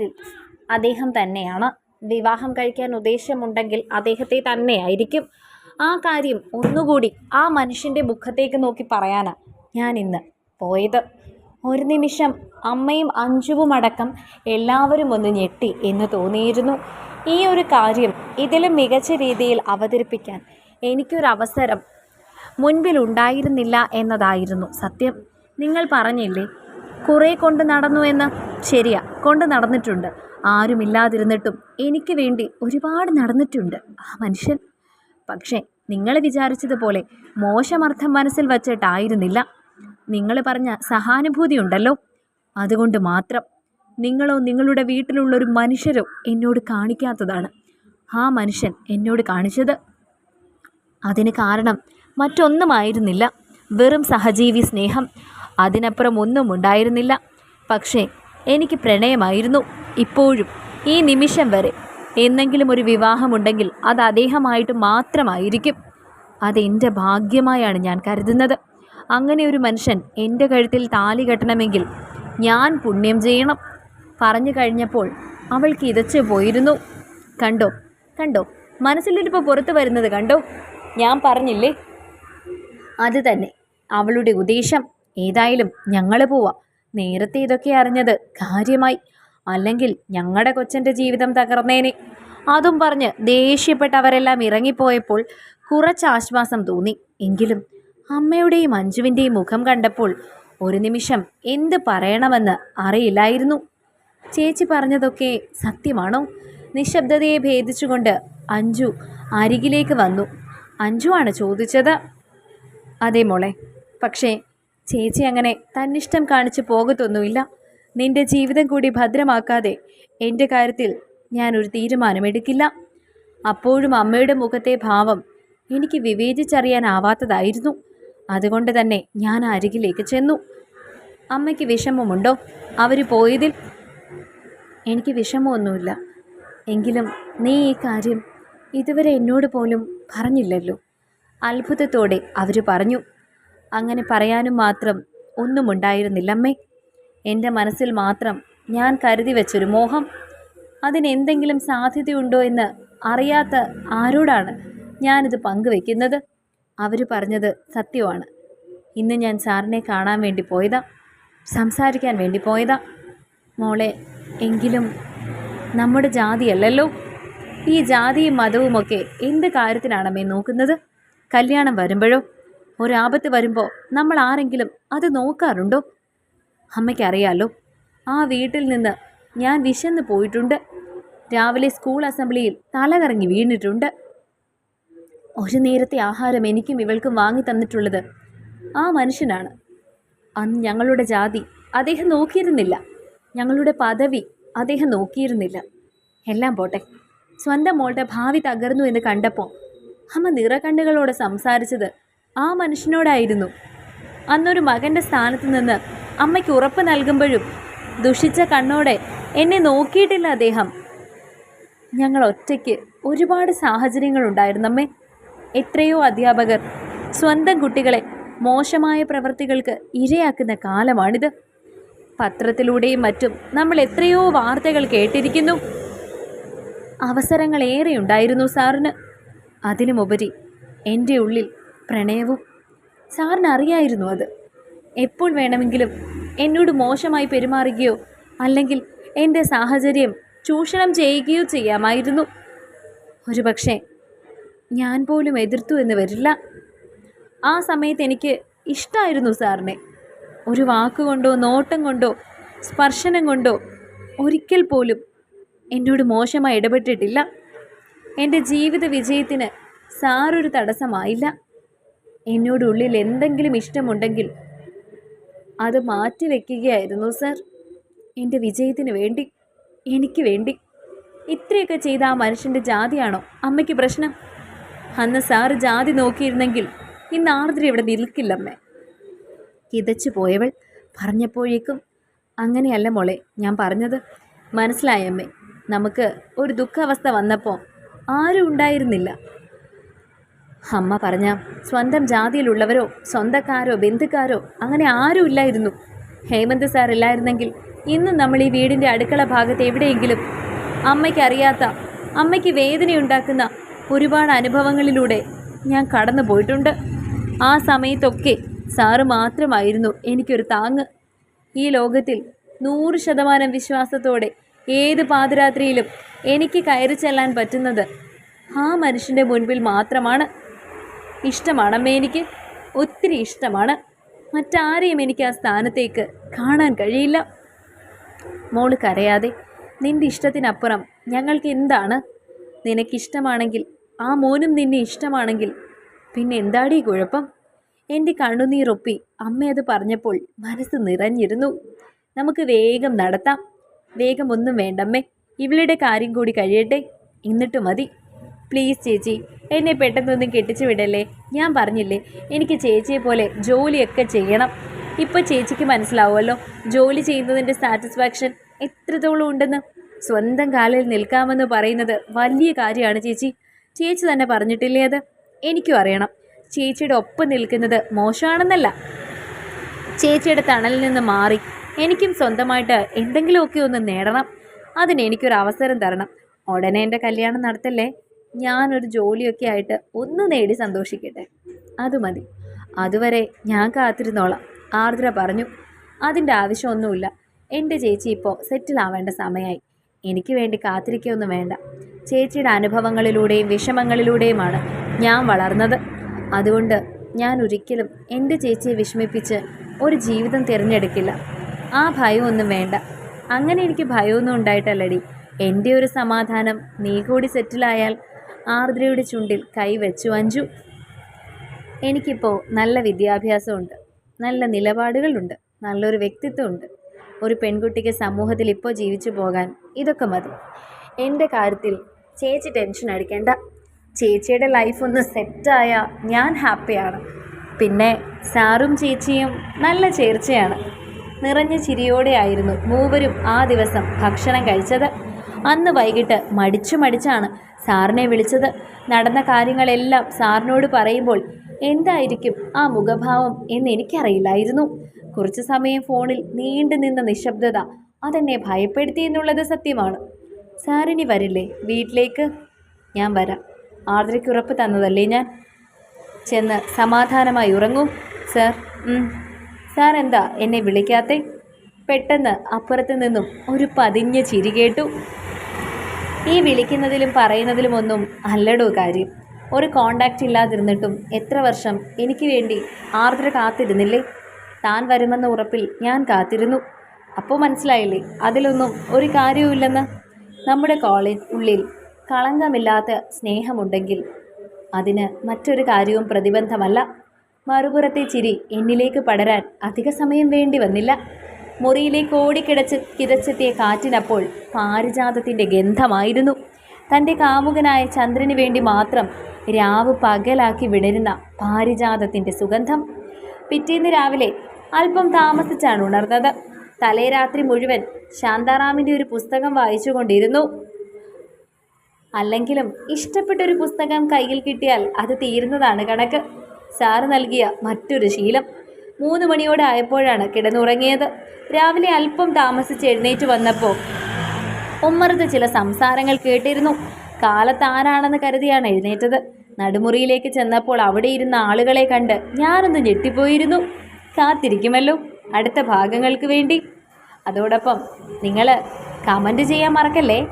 മനസ്സിൽ അദ്ദേഹം തന്നെയാണ്. വിവാഹം കഴിക്കാൻ ഉദ്ദേശമുണ്ടെങ്കിൽ അദ്ദേഹത്തെ തന്നെയായിരിക്കും. ആ കാര്യം ഒന്നുകൂടി ആ മനുഷ്യന്റെ മുഖത്തേക്ക് നോക്കി പറയാനാണ് ഞാൻ ഇന്ന് പോയത്. ഒരു നിമിഷം അമ്മയും അഞ്ചുവും അടക്കം എല്ലാവരും ഒന്ന് ഞെട്ടി എന്ന് തോന്നിയിരുന്നു. ഈ ഒരു കാര്യം ഇതിലും മികച്ച രീതിയിൽ അവതരിപ്പിക്കാൻ എനിക്കൊരവസരം മുൻപിലുണ്ടായിരുന്നില്ല എന്നതായിരുന്നു സത്യം. നിങ്ങൾ പറഞ്ഞില്ലേ? കുറേ കൊണ്ട് നടന്നു എന്ന് ശരിയാ കൊണ്ട് നടന്നിട്ടുണ്ട്. ആരുമില്ലാതിരുന്നിട്ടും എനിക്ക് വേണ്ടി ഒരുപാട് നടന്നിട്ടുണ്ട്. ആ മനുഷ്യൻ. പക്ഷേ നിങ്ങൾ വിചാരിച്ചതുപോലെ മോശമർത്ഥം മനസ്സിൽ വച്ചിട്ടായിരുന്നില്ല. നിങ്ങൾ പറഞ്ഞ സഹാനുഭൂതി ഉണ്ടല്ലോ. അതുകൊണ്ട് മാത്രം നിങ്ങളോ നിങ്ങളുടെ വീട്ടിലുള്ളൊരു മനുഷ്യരോ എന്നോട് കാണിക്കാത്തതാണ്. ആ മനുഷ്യൻ എന്നോട് കാണിച്ചത്. അതിന് കാരണം മറ്റൊന്നുമായിരുന്നില്ല. വെറും സഹജീവി സ്നേഹം. അതിനപ്പുറം ഒന്നും ഉണ്ടായിരുന്നില്ല. പക്ഷേ എനിക്ക് പ്രണയമായിരുന്നു ഇപ്പോഴും ഈ നിമിഷം വരെ. എന്നെങ്കിലും ഒരു വിവാഹമുണ്ടെങ്കിൽ അത് അദ്ദേഹമായിട്ട് മാത്രമായിരിക്കും. അതെന്റെ ഭാഗ്യമായാണ് ഞാൻ കരുതുന്നത്. അങ്ങനെ ഒരു മനുഷ്യൻ എന്റെ കഴുത്തിൽ താലി കെട്ടണമെങ്കിൽ ഞാൻ പുണ്യം ചെയ്യണം. പറഞ്ഞു കഴിഞ്ഞപ്പോൾ അവൾ കിതച്ചു പോയിരുന്നു. കണ്ടോ കണ്ടോ മനസ്സിലിരിപ്പോൾ പുറത്തു വരുന്നത് കണ്ടോ? ഞാൻ പറഞ്ഞില്ലേ? അത് തന്നെ അവളുടെ ഉദ്ദേശം. ഏതായാലും ഞങ്ങൾ പോവാം. നേരത്തെ ഇതൊക്കെ അറിഞ്ഞത് കാര്യമായി. അല്ലെങ്കിൽ ഞങ്ങളുടെ കൊച്ചന്റെ ജീവിതം തകർന്നേനെ. അതും പറഞ്ഞ് ദേഷ്യപ്പെട്ടവരെല്ലാം ഇറങ്ങിപ്പോയപ്പോൾ കുറച്ച് ആശ്വാസം തോന്നി. എങ്കിലും അമ്മയുടെയും അഞ്ജുവിന്റെയും മുഖം കണ്ടപ്പോൾ ഒരു നിമിഷം എന്ത് പറയണമെന്ന് അറിയില്ലായിരുന്നു. ചേച്ചി പറഞ്ഞതൊക്കെ സത്യമാണോ? നിശബ്ദതയെ ഭേദിച്ചുകൊണ്ട് അഞ്ജു അരികിലേക്ക് വന്നു. അഞ്ജു ആണ് ചോദിച്ചത്? അതേ മോളെ. പക്ഷേ ചേച്ചി അങ്ങനെ തന്നിഷ്ടം കാണിച്ചു പോകത്തൊന്നുമില്ല. നിന്റെ ജീവിതം കൂടി ഭദ്രമാക്കാതെ എന്റെ കാര്യത്തിൽ ഞാനൊരു തീരുമാനമെടുക്കില്ല. അപ്പോഴും അമ്മയുടെ മുഖത്തെ ഭാവം എനിക്ക് വിവേചിച്ചറിയാനാവാത്തതായിരുന്നു. അതുകൊണ്ട് തന്നെ ഞാൻ അരികിലേക്ക് ചെന്നു. അമ്മയ്ക്ക് വിഷമമുണ്ടോ? അവർ പോയതിൽ എനിക്ക് വിഷമമൊന്നുമില്ല. എങ്കിലും നീ ഈ കാര്യം ഇതുവരെ എന്നോട് പോലും പറഞ്ഞില്ലല്ലോ. അത്ഭുതത്തോടെ അവർ പറഞ്ഞു. അങ്ങനെ പറയാനും മാത്രം ഒന്നും ഉണ്ടായിരുന്നില്ലമ്മേ. എന്റെ മനസ്സിൽ മാത്രം ഞാൻ കരുതി വെച്ചൊരു മോഹം. അതിനെന്തെങ്കിലും സാധ്യതയുണ്ടോ എന്ന് അറിയാത്ത ആരോടാണ് ഞാനിത് പങ്കുവെക്കുന്നത്? അവർ പറഞ്ഞത് സത്യമാണ്. ഇന്ന് ഞാൻ സാറിനെ കാണാൻ വേണ്ടി പോയതാ. സംസാരിക്കാൻ വേണ്ടി പോയതാ. മോളെ എങ്കിലും നമ്മുടെ ജാതിയല്ലല്ലോ. ഈ ജാതിയും മതവുമൊക്കെ എന്ത് കാര്യത്തിനാണമ്മേ നോക്കുന്നത്? കല്യാണം വരുമ്പോഴോ? ഒരാപത്ത് വരുമ്പോൾ നമ്മൾ ആരെങ്കിലും അത് നോക്കാറുണ്ടോ? അമ്മയ്ക്കറിയാലോ ആ വീട്ടിൽ നിന്ന് ഞാൻ വിശന്ന് പോയിട്ടുണ്ട്. രാവിലെ സ്കൂൾ അസംബ്ലിയിൽ തലകറങ്ങി വീണിട്ടുണ്ട്. ഒരു നേരത്തെ ആഹാരം എനിക്കും ഇവൾക്കും വാങ്ങി തന്നിട്ടുള്ളത് ആ മനുഷ്യനാണ്. അന്ന് ഞങ്ങളുടെ ജാതി അദ്ദേഹം നോക്കിയിരുന്നില്ല. ഞങ്ങളുടെ പദവി അദ്ദേഹം നോക്കിയിരുന്നില്ല. എല്ലാം പോട്ടെ സ്വന്തം മോളുടെ ഭാവി തകർന്നു എന്ന് കണ്ടപ്പോൾ അമ്മ നിറകണ്ണുകളോട് സംസാരിച്ചത് ആ മനുഷ്യനോടായിരുന്നു. അന്നൊരു മകന്റെ സ്ഥാനത്ത് നിന്ന് അമ്മയ്ക്ക് ഉറപ്പ് നൽകുമ്പോഴും ദുഷിച്ച കണ്ണോടെ എന്നെ നോക്കിയിട്ടില്ല അദ്ദേഹം. ഞങ്ങൾ ഒറ്റയ്ക്ക് ഒരുപാട് സാഹചര്യങ്ങളുണ്ടായിരുന്നമ്മേ എത്രയോ അധ്യാപകർ സ്വന്തം കുട്ടികളെ മോശമായ പ്രവൃത്തികൾക്ക് ഇരയാക്കുന്ന കാലമാണിത്. പത്രത്തിലൂടെയും മറ്റും നമ്മൾ എത്രയോ വാർത്തകൾ കേട്ടിരിക്കുന്നു. ഉണ്ടായിരുന്നു സാറിന്. അതിനുമുപരി എന്റെ ഉള്ളിൽ പ്രണയവും. സാറിന് അറിയായിരുന്നു അത്. എപ്പോൾ വേണമെങ്കിലും എന്നോട് മോശമായി പെരുമാറുകയോ അല്ലെങ്കിൽ എന്റെ സാഹചര്യം ചൂഷണം ചെയ്യുകയോ ചെയ്യാമായിരുന്നു. ഒരുപക്ഷെ ഞാൻ പോലും എതിർത്തു എന്ന് വരില്ല. ആ സമയത്ത് എനിക്ക് ഇഷ്ടമായിരുന്നു സാറിനെ. ഒരു വാക്കുകൊണ്ടോ നോട്ടം കൊണ്ടോ സ്പർശനം കൊണ്ടോ ഒരിക്കൽ പോലും എന്നോട് മോശമായി ഇടപെട്ടിട്ടില്ല. എന്റെ ജീവിത വിജയത്തിന് സാറൊരു തടസ്സമായില്ല. എന്നോട് ഉള്ളിൽ എന്തെങ്കിലും ഇഷ്ടമുണ്ടെങ്കിൽ അത് മാറ്റി വയ്ക്കുകയായിരുന്നു സർ. എന്റെ വിജയത്തിന് വേണ്ടി എനിക്ക് വേണ്ടി. ഇത്രയൊക്കെ ചെയ്ത ആ മനുഷ്യന്റെ ജാതിയാണോ? അമ്മയ്ക്ക് പ്രശ്നം? അന്ന് സാറ് ജാതി നോക്കിയിരുന്നെങ്കിൽ ഇന്ന് ആർദ്ര ഇവിടെ നിൽക്കില്ലമ്മേ. കിതച്ചു പോയവൾ പറഞ്ഞപ്പോഴേക്കും അങ്ങനെയല്ല മോളെ ഞാൻ പറഞ്ഞത് മനസ്സിലായമ്മേ. നമുക്ക് ഒരു ദുഃഖാവസ്ഥ വന്നപ്പോൾ ആരും ഉണ്ടായിരുന്നില്ല. അമ്മ പറഞ്ഞ സ്വന്തം ജാതിയിലുള്ളവരോ സ്വന്തക്കാരോ ബന്ധുക്കാരോ അങ്ങനെ ആരും ഇല്ലായിരുന്നു. ഹേമന്ത് സാർ ഇല്ലായിരുന്നെങ്കിൽ ഇന്നും നമ്മൾ ഈ വീടിന്റെ അടുക്കള ഭാഗത്ത് എവിടെയെങ്കിലും അമ്മയ്ക്ക് അറിയാത്ത അമ്മയ്ക്ക് വേദനയുണ്ടാക്കുന്ന ഒരുപാട് അനുഭവങ്ങളിലൂടെ ഞാൻ കടന്നു പോയിട്ടുണ്ട്. ആ സമയത്തൊക്കെ സാറ് മാത്രമായിരുന്നു എനിക്കൊരു താങ്ങ്. ഈ ലോകത്തിൽ നൂറ് ശതമാനം വിശ്വാസത്തോടെ ഏത് പാതിരാത്രിയിലും എനിക്ക് കയറി ചെല്ലാൻ പറ്റുന്നത് ആ മനുഷ്യന്റെ മുൻപിൽ മാത്രമാണ്. ഇഷ്ടമാണമ്മേ എനിക്ക് ഒത്തിരി ഇഷ്ടമാണ്. മറ്റാരെയും എനിക്ക് ആ സ്ഥാനത്തേക്ക് കാണാൻ കഴിയില്ല. മോൾ കരയാതെ നിന്റെ ഇഷ്ടത്തിനപ്പുറം ഞങ്ങൾക്ക് എന്താണ്? നിനക്കിഷ്ടമാണെങ്കിൽ ആ മോനും നിന്നെ ഇഷ്ടമാണെങ്കിൽ പിന്നെ എന്താടി കുഴപ്പം? എന്റെ കണ്ണുനീറൊപ്പി അമ്മ അത് പറഞ്ഞപ്പോൾ മനസ്സ് നിറഞ്ഞിരുന്നു. നമുക്ക് വേഗം നടത്താം. വേഗം ഒന്നും വേണ്ടമ്മേ. ഇവളുടെ കാര്യം കൂടി കഴിയട്ടെ. എന്നിട്ട് മതി. പ്ലീസ് ചേച്ചി എന്നെ പെട്ടെന്നൊന്നും കെട്ടിച്ചു വിടല്ലേ? ഞാൻ പറഞ്ഞില്ലേ എനിക്ക് ചേച്ചിയെ പോലെ ജോലിയൊക്കെ ചെയ്യണം. ഇപ്പോൾ ചേച്ചിക്ക് മനസ്സിലാവുമല്ലോ ജോലി ചെയ്യുന്നതിന്റെ സാറ്റിസ്ഫാക്ഷൻ എത്രത്തോളം ഉണ്ടെന്ന്. സ്വന്തം കാലിൽ നിൽക്കാമെന്ന് പറയുന്നത് വലിയ കാര്യമാണ് ചേച്ചി. ചേച്ചി തന്നെ പറഞ്ഞിട്ടില്ലേ അത്? എനിക്കും അറിയണം. ചേച്ചിയുടെ ഒപ്പം നിൽക്കുന്നത് മോശമാണെന്നല്ല. ചേച്ചിയുടെ തണലിൽ നിന്ന് മാറി. എനിക്കും സ്വന്തമായിട്ട് എന്തെങ്കിലുമൊക്കെ ഒന്ന് നേടണം. അതിന് അവസരം തരണം. ഉടനെ എന്റെ കല്യാണം നടത്തല്ലേ? ഞാനൊരു ജോലിയൊക്കെ ആയിട്ട് ഒന്ന് നേടി സന്തോഷിക്കട്ടെ. അത് മതി. അതുവരെ ഞാൻ കാത്തിരുന്നോളാം. ആർദ്ര പറഞ്ഞു. അതിന്റെ ആവശ്യമൊന്നുമില്ല. എന്റെ ചേച്ചി ഇപ്പോൾ സെറ്റിൽ ആവേണ്ട സമയമായി എനിക്ക് വേണ്ടി കാത്തിരിക്കുകയൊന്നും വേണ്ട. ചേച്ചിയുടെ അനുഭവങ്ങളിലൂടെയും വിഷമങ്ങളിലൂടെയുമാണ് ഞാൻ വളർന്നത്. അതുകൊണ്ട് ഞാൻ ഒരിക്കലും എന്റെ ചേച്ചിയെ വിഷമിപ്പിച്ച് ഒരു ജീവിതം തിരഞ്ഞെടുക്കില്ല. ആ ഭയമൊന്നും വേണ്ട. അങ്ങനെ എനിക്ക് ഭയമൊന്നും ഉണ്ടായിട്ടല്ലടി. എന്റെ ഒരു സമാധാനം നീ കൂടി സെറ്റിലായാൽ ആർദ്രയുടെ ചുണ്ടിൽ കൈവച്ചു അഞ്ചു. എനിക്കിപ്പോൾ നല്ല വിദ്യാഭ്യാസമുണ്ട്. നല്ല നിലപാടുകളുണ്ട്. നല്ലൊരു വ്യക്തിത്വമുണ്ട്. ഒരു പെൺകുട്ടിക്ക് സമൂഹത്തിൽ ഇപ്പോൾ ജീവിച്ചു പോകാൻ ഇതൊക്കെ മതി. എന്റെ കാര്യത്തിൽ ചേച്ചി ടെൻഷൻ അടിക്കേണ്ട. ചേച്ചിയുടെ ലൈഫ് ഒന്ന് സെറ്റായ ഞാൻ ഹാപ്പിയാണ് പിന്നെ സാറും ചേച്ചിയും നല്ല ചേർച്ചയാണ്. നിറഞ്ഞ ചിരിയോടെയായിരുന്നു മൂവരും ആ ദിവസം ഭക്ഷണം കഴിച്ചത്. അന്ന് വൈകിട്ട് മടിച്ചു മടിച്ചാണ് സാറിനെ വിളിച്ചത്. നടന്ന കാര്യങ്ങളെല്ലാം സാറിനോട് പറയുമ്പോൾ എന്തായിരിക്കും ആ മുഖഭാവം എന്നെനിക്കറിയില്ലായിരുന്നു കുറച്ചു സമയം ഫോണിൽ നീണ്ടു നിന്ന നിശബ്ദത അതെന്നെ ഭയപ്പെടുത്തി എന്നുള്ളത് സത്യമാണ്. സാറിനി വരില്ലേ? വീട്ടിലേക്ക്? ഞാൻ വരാം. ആർദ്രയ്ക്ക് ഉറപ്പ് തന്നതല്ലേ ഞാൻ? ചെന്ന് സമാധാനമായി ഉറങ്ങും. സാർ. സാർ എന്താ എന്നെ വിളിക്കാത്തേ? പെട്ടെന്ന് അപ്പുറത്ത് നിന്നും ഒരു പതിഞ്ഞ ചിരി കേട്ടു. ഈ വിളിക്കുന്നതിലും പറയുന്നതിലും ഒന്നും അല്ലടോ കാര്യം. ഒരു കോണ്ടാക്റ്റ് ഇല്ലാതിരുന്നിട്ടും എത്ര വർഷം എനിക്ക് വേണ്ടി ആർദ്ര കാത്തിരുന്നില്ലേ? താൻ വരുമെന്ന ഉറപ്പിൽ ഞാൻ കാത്തിരുന്നു. അപ്പോൾ മനസ്സിലായില്ലേ? അതിലൊന്നും ഒരു കാര്യവുമില്ലെന്ന്? നമ്മുടെ കോളേജ് ഉള്ളിൽ കളങ്കമില്ലാത്ത സ്നേഹമുണ്ടെങ്കിൽ അതിന് മറ്റൊരു കാര്യവും പ്രതിബന്ധമല്ല. മറുപുറത്തെ ചിരി എന്നിലേക്ക് പടരാൻ അധിക സമയം വേണ്ടി വന്നില്ല. മുറിയിലേക്ക് ഓടിക്കിടച്ച് കിതച്ചെത്തിയ കാറ്റിനപ്പോൾ പാരിജാതത്തിന്റെ ഗന്ധമായിരുന്നു. തന്റെ കാമുകനായ ചന്ദ്രന് വേണ്ടി മാത്രം രാവ് പകലാക്കി വിടരുന്ന പാരിജാതത്തിന്റെ സുഗന്ധം പിറ്റേന്ന് രാവിലെ അല്പം താമസിച്ചാണ് ഉണർന്നത്. തലേ രാത്രി മുഴുവൻ ശാന്താറാമിന്റെ ഒരു പുസ്തകം വായിച്ചുകൊണ്ടിരുന്നു. അല്ലെങ്കിലും ഇഷ്ടപ്പെട്ടൊരു പുസ്തകം കയ്യിൽ കിട്ടിയാൽ അത് തീരുന്നതാണ് കണക്ക്. സാറ് നൽകിയ മറ്റൊരു ശീലം. മൂന്ന് മണിയോടെ ആയപ്പോഴാണ് കിടന്നുറങ്ങിയത്. രാവിലെ അല്പം താമസിച്ച് എഴുന്നേറ്റ് വന്നപ്പോൾ ഉമ്മറത്ത് ചില സംസാരങ്ങൾ കേട്ടിരുന്നു. കാലത്ത് ആരാണെന്ന് കരുതിയാണ് എഴുന്നേറ്റത്. നടുമുറിയിലേക്ക് ചെന്നപ്പോൾ അവിടെ ഇരുന്ന ആളുകളെ കണ്ട് ഞാനൊന്ന് ഞെട്ടിപ്പോയിരുന്നു. കാത്തിരിക്കുമല്ലോ അടുത്ത ഭാഗങ്ങൾക്ക് വേണ്ടി. അതോടൊപ്പം നിങ്ങൾ കമന്റ് ചെയ്യാൻ മറക്കല്ലേ?